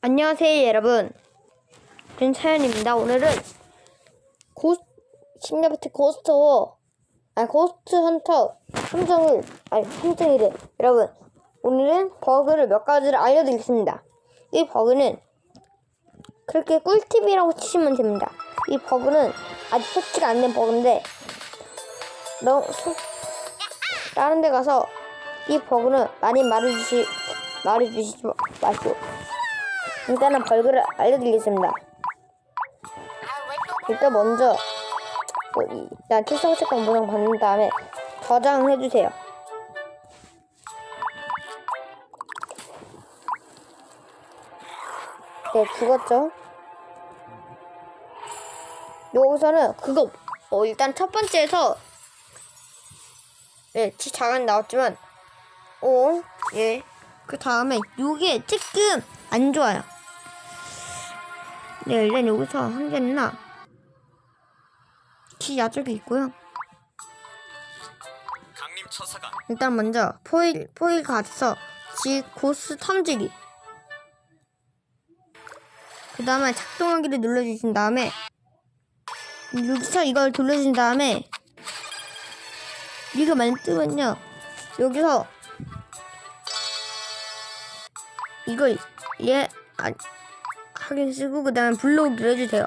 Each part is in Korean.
안녕하세요 여러분. 저는 차연입니다. 오늘은 고 싱가포트 고스트 아니 고스트 헌터 함정을 아니 함정이래 여러분 오늘은 버그를 몇 가지를 알려드리겠습니다. 이 버그는 그렇게 꿀팁이라고 치시면 됩니다. 이 버그는 아직 패치가 안 된 버그인데 너무 소- 다른 데 가서 이 버그는 많이 말해주시 말해주시지 마시고 일단은 벌그를 알려드리겠습니다. 일단 먼저 뭐 이- 일단 필성 체크 보상 받는 다음에 저장해주세요. 네, 죽었죠? 여기서는 그거 어, 일단 첫 번째에서 네, 치 자간 나왔지만 어, 예. 그 다음에 요게 조금 안 좋아요. 네, 일단 여기서 한 개나 키 야적이 있고요. 강림 처사가 일단 먼저 포일 포일 가서 지 고스 탐지기. 그 다음에 작동하기를 눌러주신 다음에 여기서 이걸 돌려준 다음에 이거 많이 뜨면요 여기서 이걸 얘 아, 하긴 쓰고 그 다음에 블로그 눌러주세요.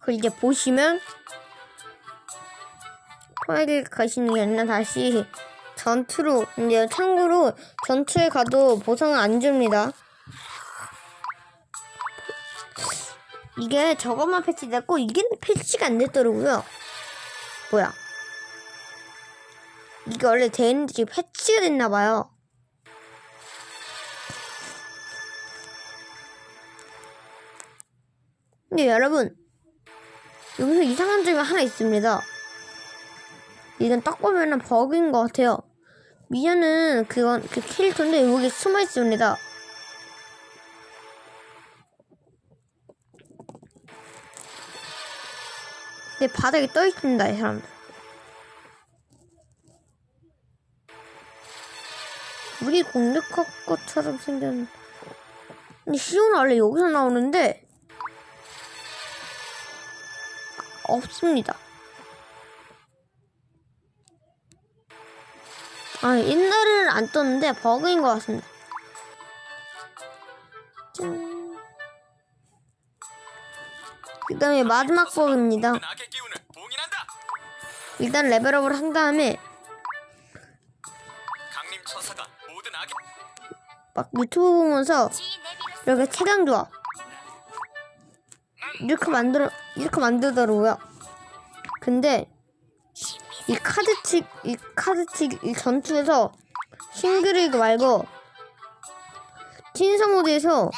그 이제 보시면 포획을 가시는 게 아니라 다시 전투로 이제 참고로 전투에 가도 보상을 안 줍니다. 이게 저것만 패치됐고 이게 패치가 안 됐더라고요. 뭐야? 이게 원래 되는데 지금 패치가 됐나 봐요. 근데 여러분 여기서 이상한 점이 하나 있습니다. 이건 딱 보면은 버그인 것 같아요. 미녀는 그건 그 캐릭터인데 여기 숨어 있습니다. 근데 바닥에 떠 있습니다, 이 사람들. 우리 공격할 것처럼 생겼는데. 근데 시오는 원래 여기서 나오는데 없습니다. 아, 옛날에는 안 떴는데 버그인 것 같습니다. 그 다음에 마지막 버그입니다. 일단 레벨업을 한 다음에 막 유튜브 보면서 이렇게 최강 조합 이렇게 만들어 이렇게 만들더라고요. 근데 이 카드치 이 카드치 이 전투에서 싱글리그 말고 팀사 모드에서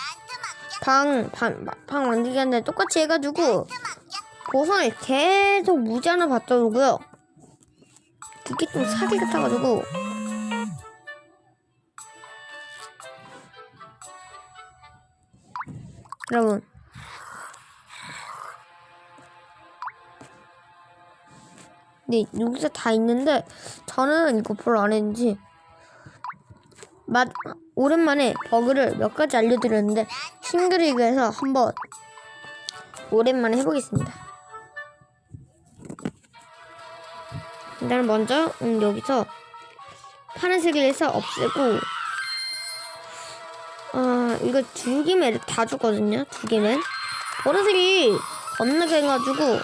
방, 방, 방 만들기 하는데 똑같이 해가지고 보상을 계속 무제한을 받더라고요. 그게 좀 사기 같아가지고 여러분. 네 여기서 다 있는데 저는 이거 별로 안 했는지. 마, 오랜만에 버그를 몇 가지 알려드렸는데 싱글리그에서 한번 오랜만에 해보겠습니다. 일단 먼저 음, 여기서 파란색을 해서 없애고 아 이거 두 개면 다 죽거든요 두 개면 보라색이 겁나게 해가지고.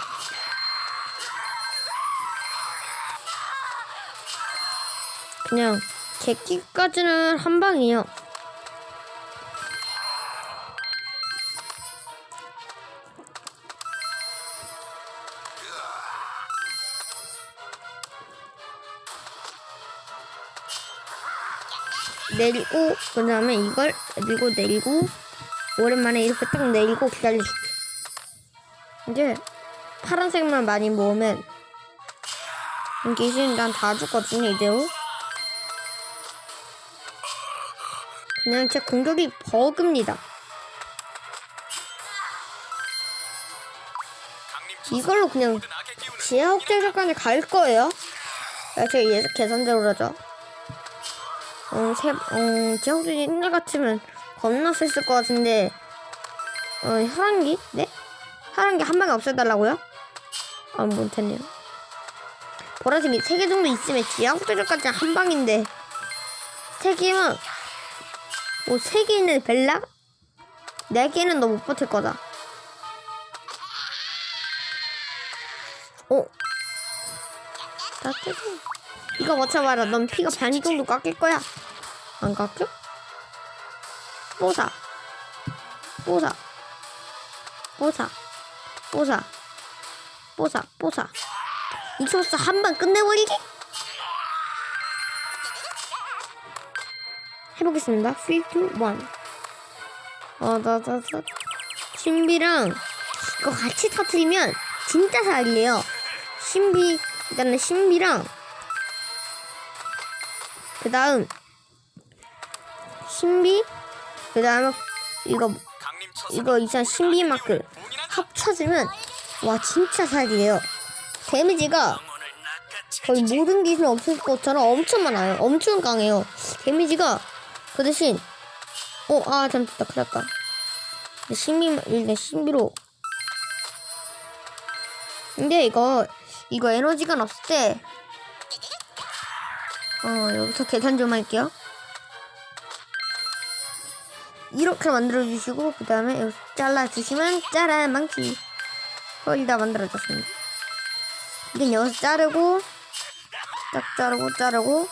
그냥 제끼까지는 한 방이에요 내리고 그 다음에 이걸 내리고 내리고 오랜만에 이렇게 딱 내리고 기다려줄게. 이제 파란색만 많이 모으면 귀신 난 다 죽거든요 이대로 그냥 제 공격이 버그입니다. 이걸로 그냥 지하 확장소까지 갈 거예요. 아, 제 예측 계산대로 그러죠. 어, 세, 어, 제 혹시 옛날 같으면 겁나 셌을 것 같은데, 어, 혈안기? 네? 혈안기 한 방에 없애달라고요? 아, 못했네요. 보라색이 세개 정도 있으면 지하국대전까지 한 방인데, 세 개면, 뭐, 세개 있는 벨라? 네 개는 너 못 버틸 거다. 어? 깎여? 이거 맞춰봐라. 넌 피가 반 정도 깎일 거야. 안 깎여? 뽀사. 뽀사. 뽀사. 뽀사. 뽀사. 뽀사. 이초스 한 방 끝내버리기? 해보겠습니다. 3, 2, 1. 어, 나, 나, 나. 신비랑 이거 같이 터트리면 진짜 살이에요. 신비, 일단은 신비랑 그 다음 신비 그 다음에 이거 이거 이상 신비 마크. 합쳐지면 와 진짜 사기예요. 데미지가. 거의 모든 기술 없을 것처럼 엄청 많아요. 엄청 강해요. 데미지가 그 대신 어아 잠시다 큰일 났다. 근데 신비 일단 신비로 근데 이거 이거 에너지가 없을 때 어, 여기서 계산 좀 할게요. 이렇게 만들어 주시고 그 다음에 여기서 잘라 주시면 짜란 망치 거의 다 만들어졌습니다. 이건 여기서 자르고 딱 자르고 자르고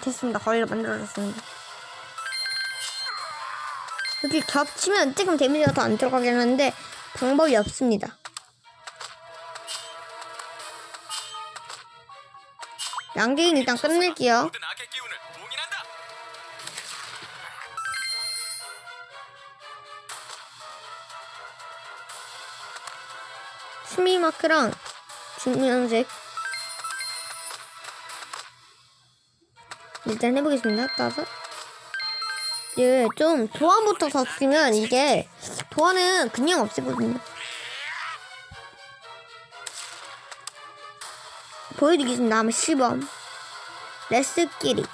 됐습니다. 거의 다 만들어졌습니다. 이렇게 겹치면 조금 데미지가 더 안 들어가긴 하는데 방법이 없습니다. 양갱이 일단 끝낼게요. 스미마크랑 중면색 일단 해보겠습니다. 따서 예, 좀 도안부터 더 쓰면 이게 도안은 그냥 없애거든요. 보여드리겠습니다. 한번 시범 레스끼리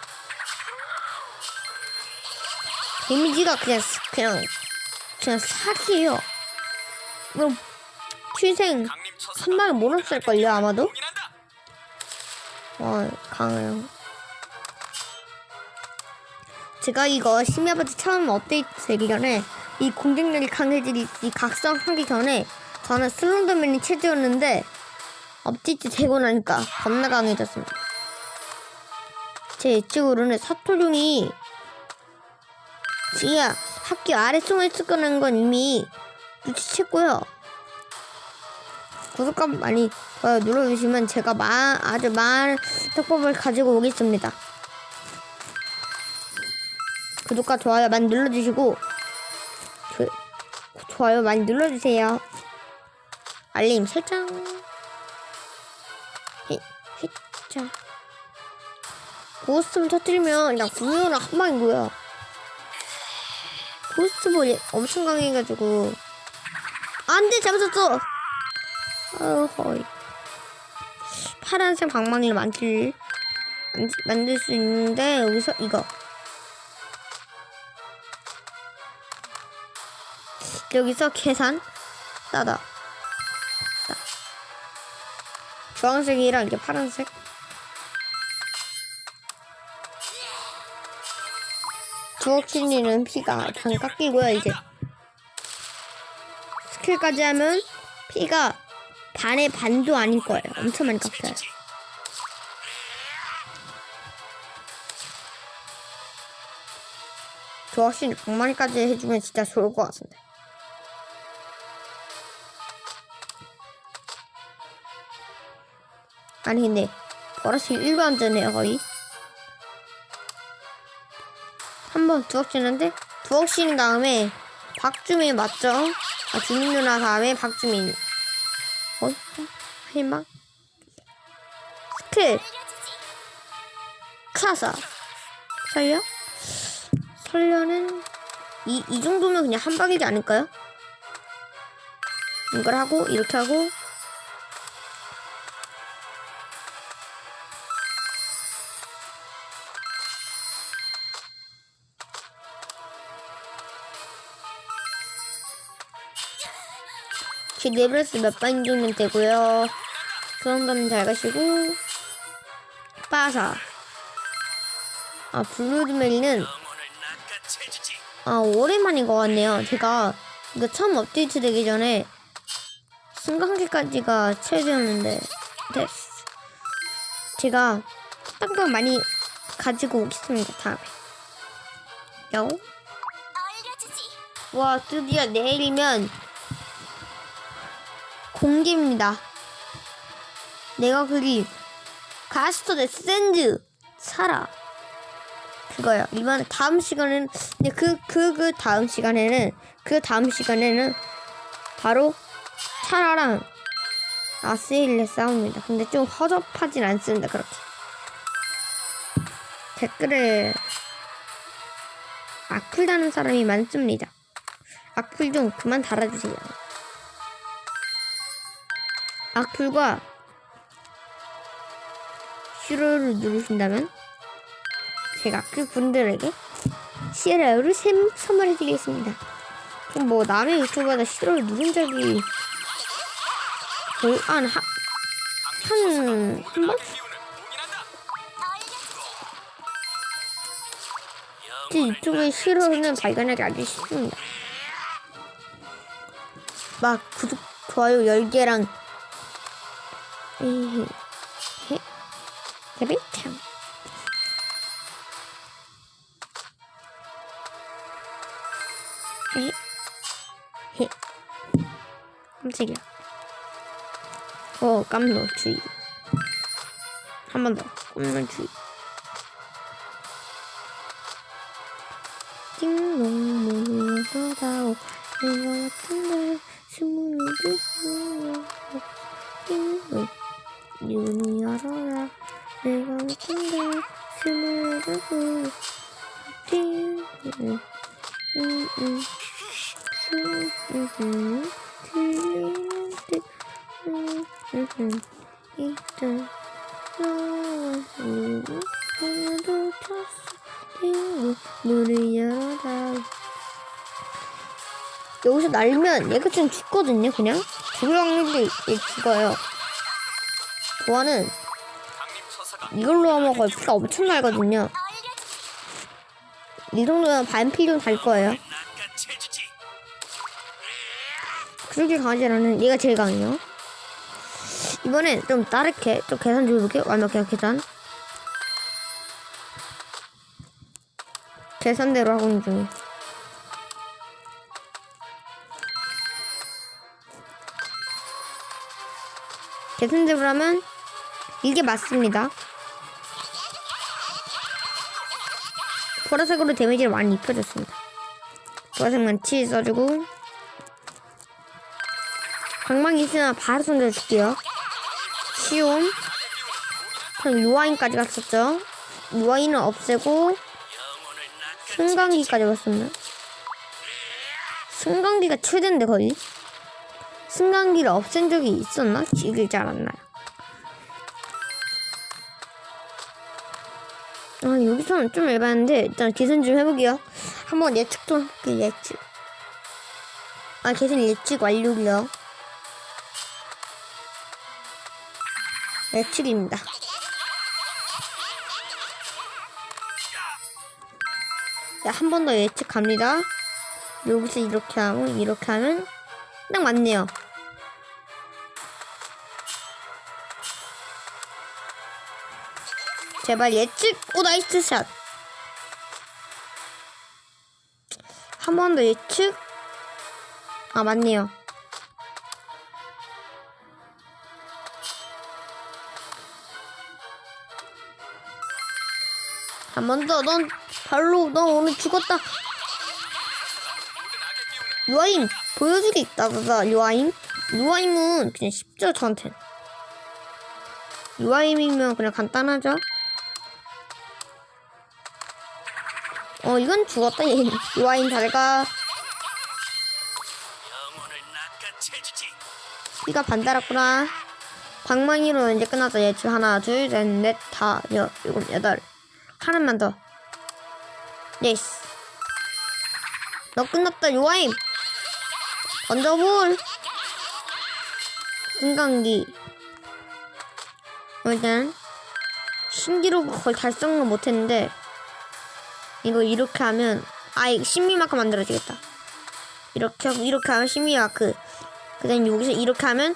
데미지가 그냥 그냥 그냥 사기예요. 그럼 취생 강림 처사가 한 방에 못 없앨걸요 아마도? 와 강해요 제가 이거 심야바지 처음 업데이트 되기 전에 이 공격력이 강해지기 이 각성하기 전에 저는 슬론더맨이 최저였는데 업데이트 되고 나니까 겁나 강해졌습니다. 제 예측으로는 사토룡이 지하 학교 아래 숨어 있을 거라는 건 이미 눈치챘고요. 구독과 많이 어, 눌러주시면 제가 마, 아주 많은 특법을 가지고 오겠습니다. 구독과 좋아요 많이 눌러주시고 조, 좋아요 많이 눌러주세요. 알림 설정. 히, 히, 자. 고스트볼 터뜨리면 그냥 구명은 한 방이고요. 고스트볼 엄청 강해가지고 안돼 잘못했어. 어허이. 파란색 방망이를 만들 만- 만들 수 있는데 여기서 이거 여기서 계산 따다 따. 주황색이랑 이게 파란색 주옥신이는 피가 반 깎이고요 이제 스킬까지 하면 피가 반의 반도 아닐 거예요. 엄청 많이 깎여요. 저 확실히 방망이까지 해주면 진짜 좋을 것 같은데. 아니 근데 버릇이 일도 안 되네요 거의. 한번 두억 치는데 두억 치는 다음에 박주민 맞죠? 아 주민 누나 다음에 박주민. 어? 희망? 스킬. 카사. 설려? 털려는 이, 이 정도면 그냥 한 방이지 않을까요? 이걸 하고 이렇게 하고 제 네브레스 몇방 정도 되고요. 그 정도는 잘 가시고 빠사 아 블루드멜리는. 아 오랜만인 것 같네요. 제가 이거 처음 업데이트 되기 전에 승강기까지가 최저였는데 됐어. 제가 땅콩 많이 가지고 오겠습니다 다음에. 요. 알려주지. 와 드디어 내일이면 공개입니다. 내가 그린 가스터 데스샌드 사라 그거요. 이번 다음 시간은 근데 그그 그 다음 시간에는 그 다음 시간에는 바로 차라랑 아스힐의 싸움입니다. 근데 좀 허접하진 않습니다. 그렇게 댓글에 악플 다는 사람이 많습니다. 악플 좀 그만 달아주세요. 악플과 싫어요를 누르신다면 제가 그 분들에게 샘- 선물해드리겠습니다. 뭐 남의 유튜브마다 싫어요 누른 적이 거의 한, 한, 한, 한 번? 제 유튜브에 싫어요는 발견하기 아주 쉽습니다. 막 구독, 좋아요 10개랑 에헤, 헤, 헤비 참. 헤, 헤. 깜짝이야. 어, 깜놀 주의. 한 번 더. 깜놀 주의. 띵동문을 닫아오 내가 같은데 스물을 두고 띵동 눈이 열어라. 내가 같은데 스물을 두고 띵동 음음 스음음 들리는 듯. 음음 이딴 너와 누구 하나도 쳤어 띵동 문을 열어라. 여기서 날면 얘가 좀 죽거든요 그냥? 죽을 확률도 있- 죽어요 처사가 이걸로 하먹어야 피가 엄청 날거든요. 이 정도면 반피 좀달 거예요. 그렇게 강하지 않은 얘가 제일 강해요. 이번엔 좀 다르게 좀 계산 좀 해볼게요. 완벽해요 계산. 계산대로 하고 있는 중이에요. 계산대로 하면 이게 맞습니다 보라색으로 데미지를 많이 입혀줬습니다 보라색만 치 써주고 방망이 있으면 바로 던져줄게요. 시온. 전 유아인까지 갔었죠. 유아인은 없애고 승강기까지 갔었나? 승강기가 최대인데 거의. 승강기를 없앤 적이 있었나? 기억이 잘 안 나요. 아 여기서는 좀 에바한데 일단 계산 좀 해보게요. 한번 예측 좀 해볼게요 예측. 아 계산 예측 완료고요. 예측입니다. 자, 한 번 더 예측 갑니다. 여기서 이렇게 하고, 이렇게 하면, 딱 맞네요. 제발 예측! 오, 나이스 샷! 한 번 더 예측! 아, 맞네요. 한 번 더, 넌, 발로, 넌 오늘 죽었다. 루아임 보여주기 있다다 루아임 루아임은 그냥 쉽죠 저한테 루아임이면 그냥 간단하죠 어, 이건 죽었다. 얘. 유아인 잘가. 영혼을 낚아채주지. 피가 반 달았구나. 방망이로 이제 끝났다. 얘 지금 하나, 둘, 셋, 넷, 다, 여, 일곱, 여덟. 하나만 더. 예스. 너 끝났다, 요아임. 던져볼. 승강기. 어, 일단, 신기록 거의 달성은 못했는데, 이거 이렇게 하면, 아, 이거 신미마크 만들어지겠다. 이렇게 하고, 이렇게 하면 신미마크. 그 다음 여기서 이렇게 하면,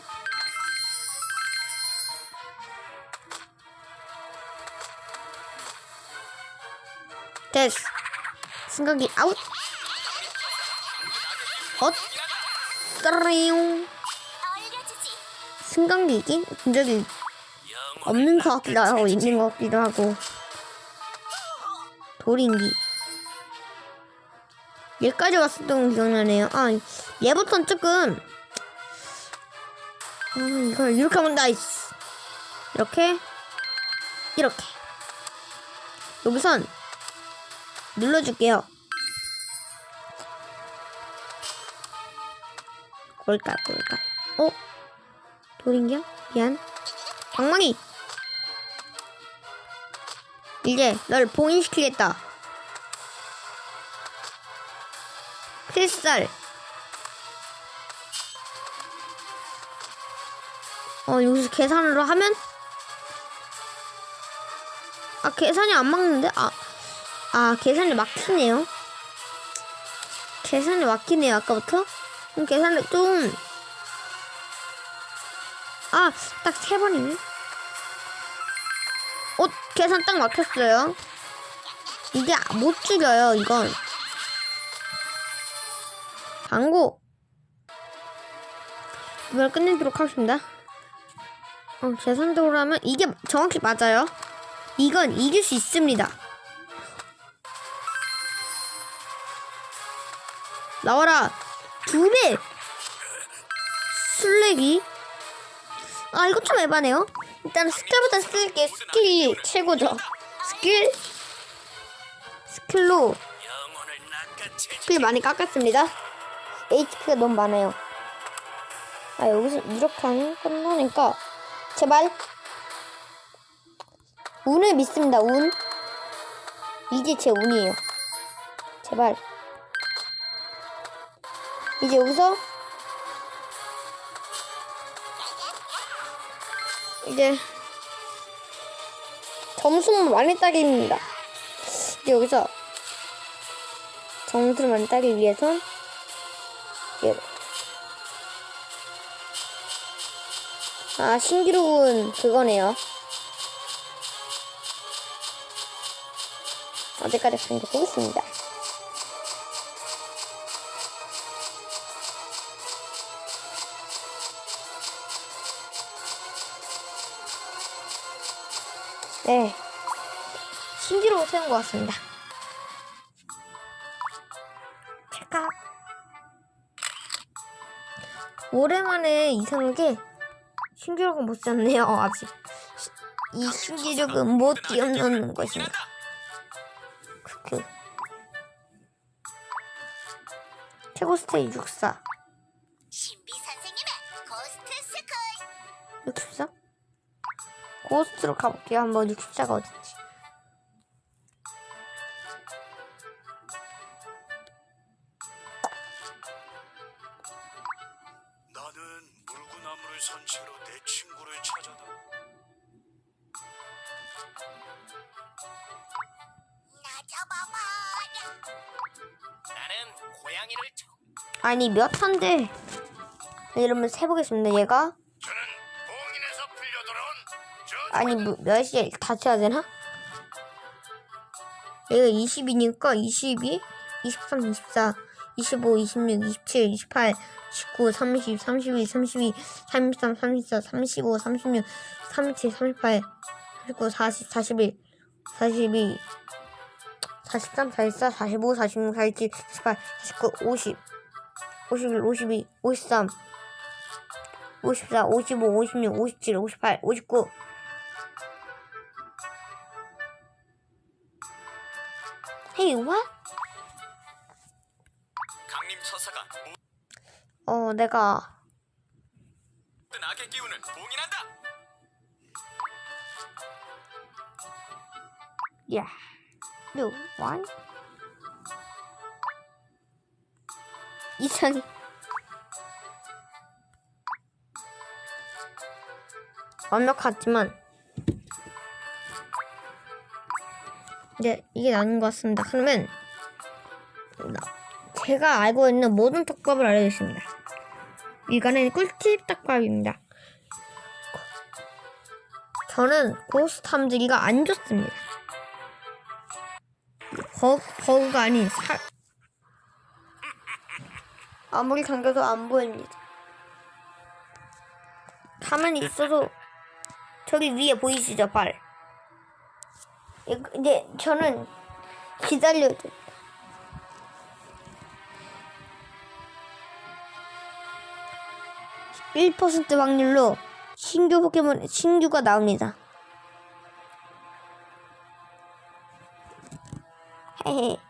됐어. 승강기 아웃. 헛. 따라용. 승강기기 영혼을 없는 것 같기도 하고 있는 것 같기도 하고. 돌인기. 얘까지 왔었던 거 기억나네요. 아, 얘부터는 조금. 아, 이걸 이렇게 하면 나이스. 이렇게. 이렇게. 여기선 눌러줄게요. 꼴까, 꼴까. 어? 돌인기야? 미안. 방망이! 이제 널 봉인시키겠다. 크리스탈. 어, 여기서 계산으로 하면? 아, 계산이 안 막는데? 아, 아, 계산이 막히네요. 계산이 막히네요, 아까부터. 그럼 계산을 좀. 아, 딱 세 번이네. 어, 계산 딱 막혔어요. 이게 못 죽여요, 이건. 광고. 이걸 끝내도록 하겠습니다. 어, 계산적으로 하면 이게 정확히 맞아요. 이건 이길 수 있습니다. 나와라. 두 배. 술래기. 아, 이거 좀 에바네요. 일단 스킬보다 스킬게 스킬이 최고죠. 스킬. 스킬로. 스킬 많이 깎았습니다. HP가 너무 많아요. 아, 여기서 이렇게 하면 끝나니까. 제발. 운을 믿습니다, 운. 이게 제 운이에요. 제발. 이제 여기서 이제 점수를 많이 따기입니다. 이제 여기서 점수를 많이 따기 위해선 예. 아 신기록은 그거네요. 어디까지 가는지 보겠습니다. 네. 신기록을 세운 것 같습니다. 오랜만에 이상하게 신기록은 못 샀네요, 아직. 시- 이 신기록은 못 뛰어넘는 것입니다. 크크. 최고 스테이지 64. 신비 선생님의 고스트 스쿨. 64? 고스트로 가볼게요. 한번 64가 어딘 아니, 몇 한데. 이러면 세보겠습니다. 얘가. 아니, 뭐, 몇 시에 다시 해야 되나? 얘가 20이니까 22, 23, 24, 25, 26, 27, 28, 19, 30, 31, 32, 33, 34, 35, 36, 37, 38, 39, 40, 41, 42, 43, 44, 45, 46, 47, 48, 49, 50, 51, 52, 53, 54, 55, 56, 57, 58, 59. Hey, what? 왕님 처사가 어, 내가 악의 기운을 봉인한다. 야, 요, 원. 이상해. 완벽하지만 이제 이게 나는 것 같습니다. 그러면 나- 제가 알고 있는 모든 떡밥을 알려드립니다. 이거는 꿀팁 떡밥입니다. 저는 고스트 탐지기가 안 좋습니다. 버, 버그가 아닌 살. 아무리 당겨도 안 보입니다. 가만히 있어도 저기 위에 보이시죠, 발. 이- 이제 저는 기다려야 돼. (1%) 확률로 신규 포켓몬 신규가 나옵니다. 헤헤.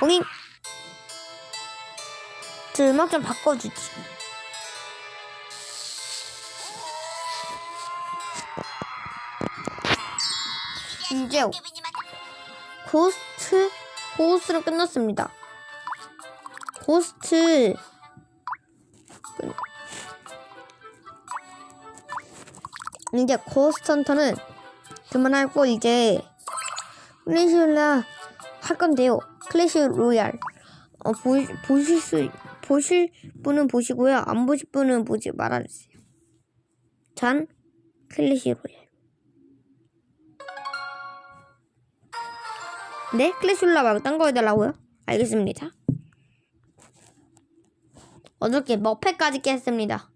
봉인. 저 음악 좀 바꿔주지. 이제 고스트 고스트는 끝났습니다. 고스트 끝. 이제 고스트 헌터는 그만하고 이제 클래시올라 할 건데요. 클래시 로얄 어, 보, 보실 수 보실 분은 보시고요. 안 보실 분은 보지 말아주세요. 전 클래시 로얄. 네? 클래슐라 말고 딴 거 해달라고요? 알겠습니다. 어저께 머패까지 깼습니다.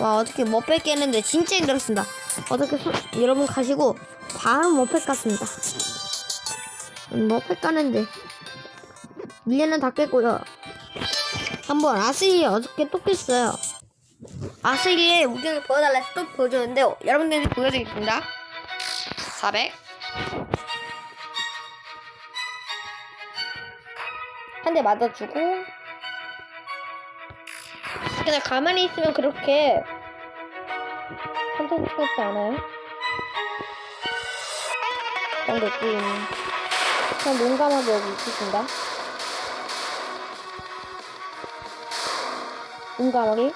와 어떻게 머패 깨는데 진짜 힘들었습니다. 어저께 소- 여러분 가시고 바로 머패 깠습니다. 음, 머패 까는데 밀레는 다 깼고요. 한번 아슬리 어저께 또 깼어요. 아슬리의 우경을 보여달라 해서 또 보여줬는데요. 여러분들한테 보여드리겠습니다. 400 한 대 맞아주고 그냥 가만히 있으면 그렇게 컨텐츠 같지 않아요? 그런 게 있지 그냥 용감하게 여기 있으신가? 용감하게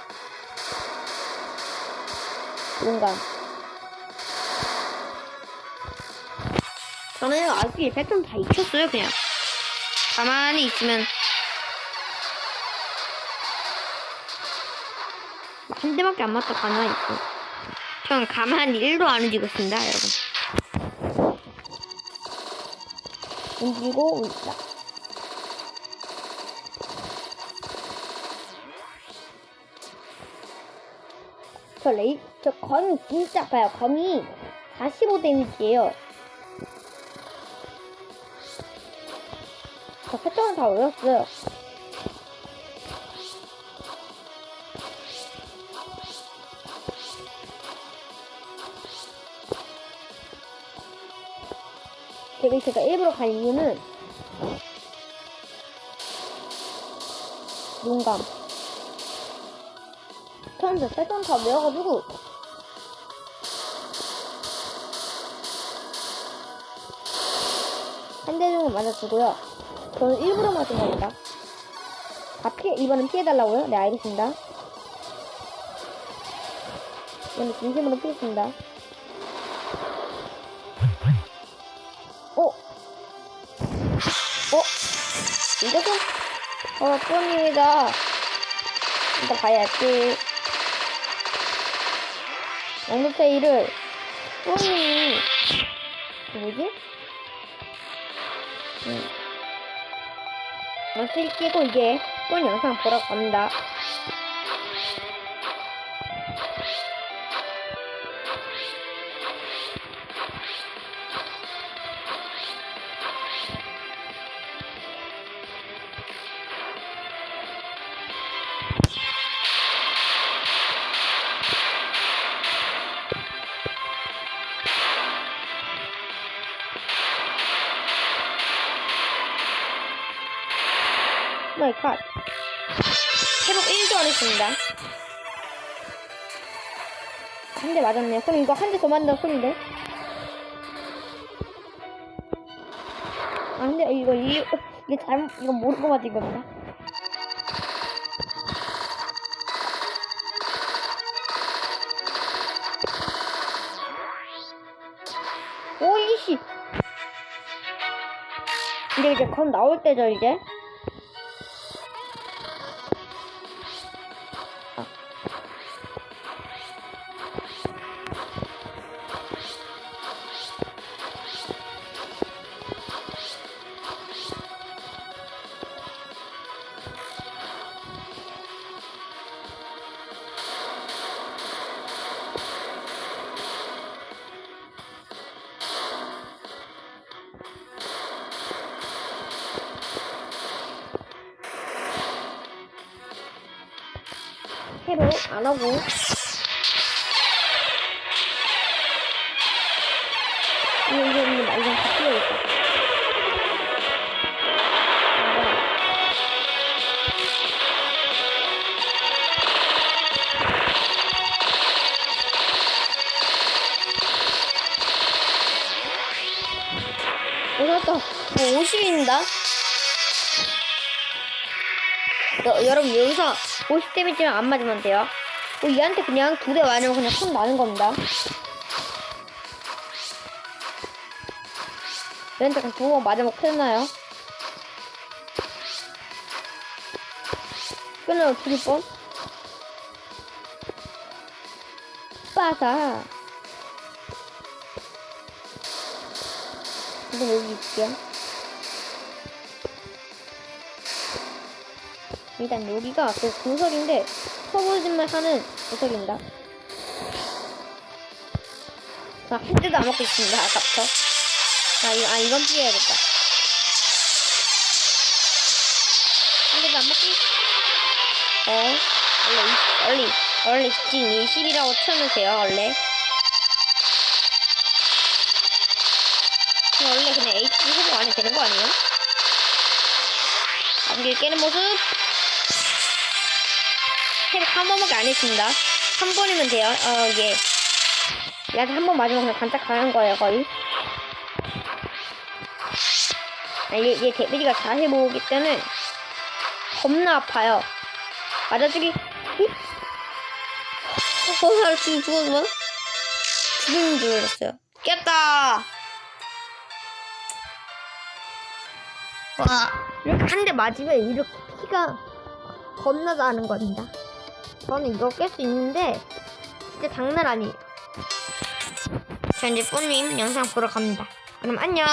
용감 저는 아직 패턴 다 익혔어요 그냥. 가만히 있으면. 한 대밖에 안 맞다 가만히 있고 전 가만히 1도 안 움직이고 있습니다 여러분 움직이고 있다 저 레이 저 검이 진짜 아파요. 검이 45 데미지예요. 저 패턴은 다 올렸어요. 제가 일부러 간 이유는 용감. 패턴도 패턴 다 외워가지고 한 대 정도 맞아주고요. 저는 일부러 맞은 겁니다. 아, 피해, 이번엔 피해달라고요? 네, 알겠습니다. 이번엔 진심으로 피했습니다. 어, 뿌님이다. 일단 봐야지. 엉글페이를, 뿌님이, 뭐지? 음. 맛을 끼고 이제 본 영상 보러 갑니다. 대 맞았네요. 그럼 이거 한 대 더 맞는 소리인데? 아, 근데 이거, 이, 이게 잘못, 이거 모르고 맞은 겁니다. 오이씨! 근데 이제 건 나올 때죠, 이제? 안 하고 이거 이거 이거 이거 바뀌어야겠다. 오셨다. 50입니다. 여, 여러분 여기서 50 데미지만 안 맞으면 돼요. 어, 얘한테 그냥 두 대 맞으면 그냥 손 나는 겁니다. 얘한테 그냥 두번 맞으면 큰일 나요. 끊어요, 두번 빠사. 이거 여기 있게요. 일단 여기가 그 구석인데 서보짓만 하는 구석입니다. 자, 한 대도 안 먹고 있습니다. 아까부터. 아, 이, 아 이건 피해야겠다. 한 대도 안 먹기. 어, 원래, 이- 원래, 원래 지금 20이라고 쳐놓으세요, 원래. 원래 그냥 HP 회복 안 해도 되는 거 아니에요? 안길 깨는 모습. 회복 한 번밖에 안 했습니다. 한 번이면 돼요. 어, 예. 얘한테 한 번 맞으면 그냥 반짝 가는 거예요, 거의. 아, 얘, 얘 데미지가 자세 모으기 때문에 겁나 아파요. 맞아주기. 히? 어, 나 지금 죽었어? 죽는 줄 알았어요. 깼다! 와, 이렇게 한 대 맞으면 이렇게 피가 겁나 나는 겁니다. 저는 이거 깰 수 있는데, 진짜 장난 아니에요. 자, 이제 뽀님 영상 보러 갑니다. 그럼 안녕!